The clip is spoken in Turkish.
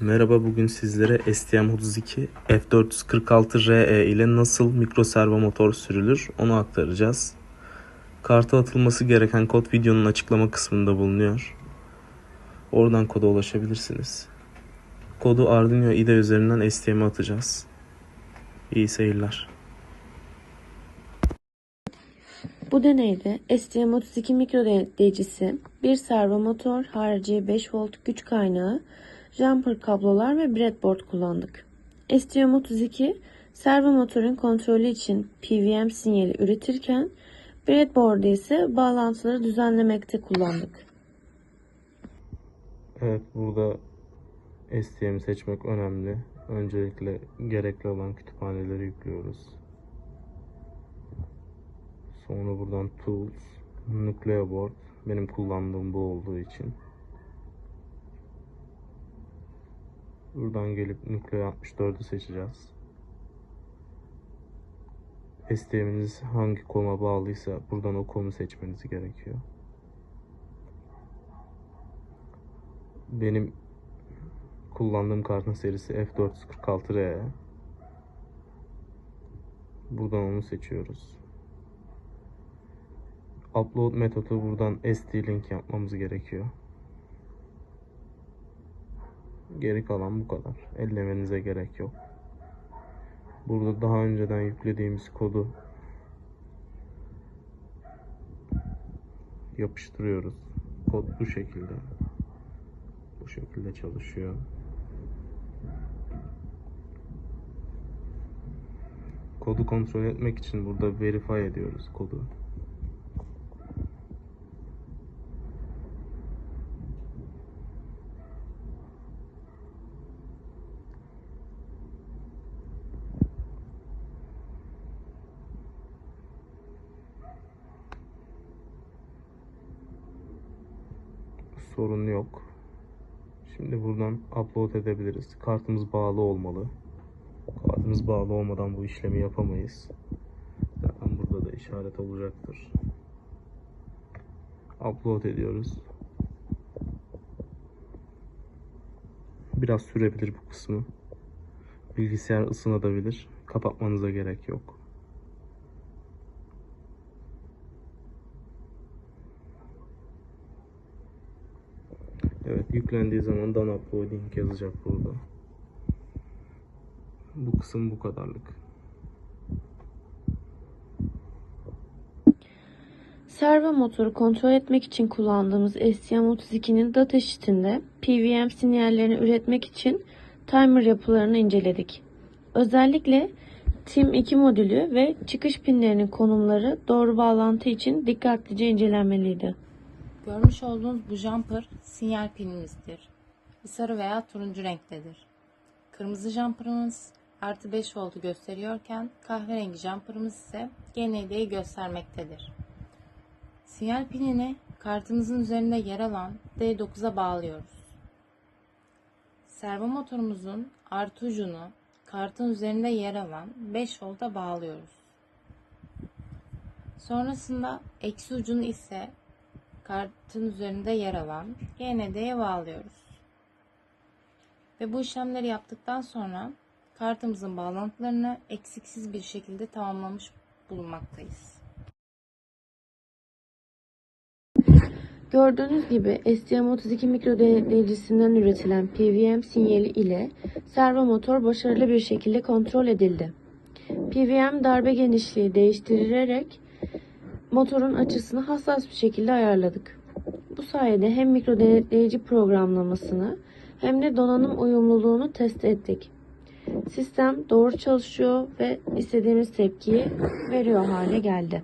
Merhaba bugün sizlere STM32 F446RE ile nasıl mikro servo motor sürülür onu aktaracağız. Karta atılması gereken kod videonun açıklama kısmında bulunuyor. Oradan koda ulaşabilirsiniz. Kodu Arduino IDE üzerinden STM'e atacağız. İyi seyirler. Bu deneyde STM32 mikrodeyicisi, bir servo motor, harici 5 volt güç kaynağı, jumper kablolar ve breadboard kullandık. STM32 servo motorun kontrolü için PWM sinyali üretirken breadboard'ı ise bağlantıları düzenlemekte kullandık. Evet burada STM seçmek önemli. Öncelikle gerekli olan kütüphaneleri yüklüyoruz. Sonra buradan Tools, Nucleo Board. Benim kullandığım bu olduğu için. Buradan gelip Nucleo 64'ü seçeceğiz. STM'iniz hangi koma bağlıysa buradan o komu seçmeniz gerekiyor. Benim kullandığım kartın serisi F446R. Buradan onu seçiyoruz. Upload metodu buradan SD-Link yapmamız gerekiyor. Geri kalan bu kadar. Ellemenize gerek yok. Burada daha önceden yüklediğimiz kodu yapıştırıyoruz. Kod bu şekilde. Bu şekilde çalışıyor. Kodu kontrol etmek için burada verify ediyoruz kodu. Sorun yok. Şimdi buradan upload edebiliriz. Kartımız bağlı olmalı. Kartımız bağlı olmadan bu işlemi yapamayız. Zaten burada da işaret olacaktır. Upload ediyoruz. Biraz sürebilir bu kısmı. Bilgisayar ısınabilir. Kapatmanıza gerek yok. Evet yüklendiği zaman done uploading yazacak burada. Bu kısım bu kadarlık. Servo motoru kontrol etmek için kullandığımız STM32'nin data sheet'inde PWM sinyallerini üretmek için timer yapılarını inceledik. Özellikle TIM2 modülü ve çıkış pinlerinin konumları doğru bağlantı için dikkatlice incelenmeliydi. Görmüş olduğunuz bu jumper sinyal pinimizdir. Sarı veya turuncu renktedir. Kırmızı jumperımız artı 5 voltu gösteriyorken kahverengi jumperımız ise GND'yi göstermektedir. Sinyal pinini kartımızın üzerinde yer alan D9'a bağlıyoruz. Servo motorumuzun artı ucunu kartın üzerinde yer alan 5 volta bağlıyoruz. Sonrasında eksi ucunu ise kartın üzerinde yer alan GND'ye bağlıyoruz. Ve bu işlemleri yaptıktan sonra kartımızın bağlantılarını eksiksiz bir şekilde tamamlamış bulunmaktayız. Gördüğünüz gibi STM32 mikrodeyicisinden üretilen PWM sinyali ile servo motor başarılı bir şekilde kontrol edildi. PWM darbe genişliği değiştirilerek motorun açısını hassas bir şekilde ayarladık. Bu sayede hem mikrodenetleyiciprogramlamasını hem de donanım uyumluluğunu test ettik. Sistem doğru çalışıyor ve istediğimiz tepkiyi veriyor hale geldi.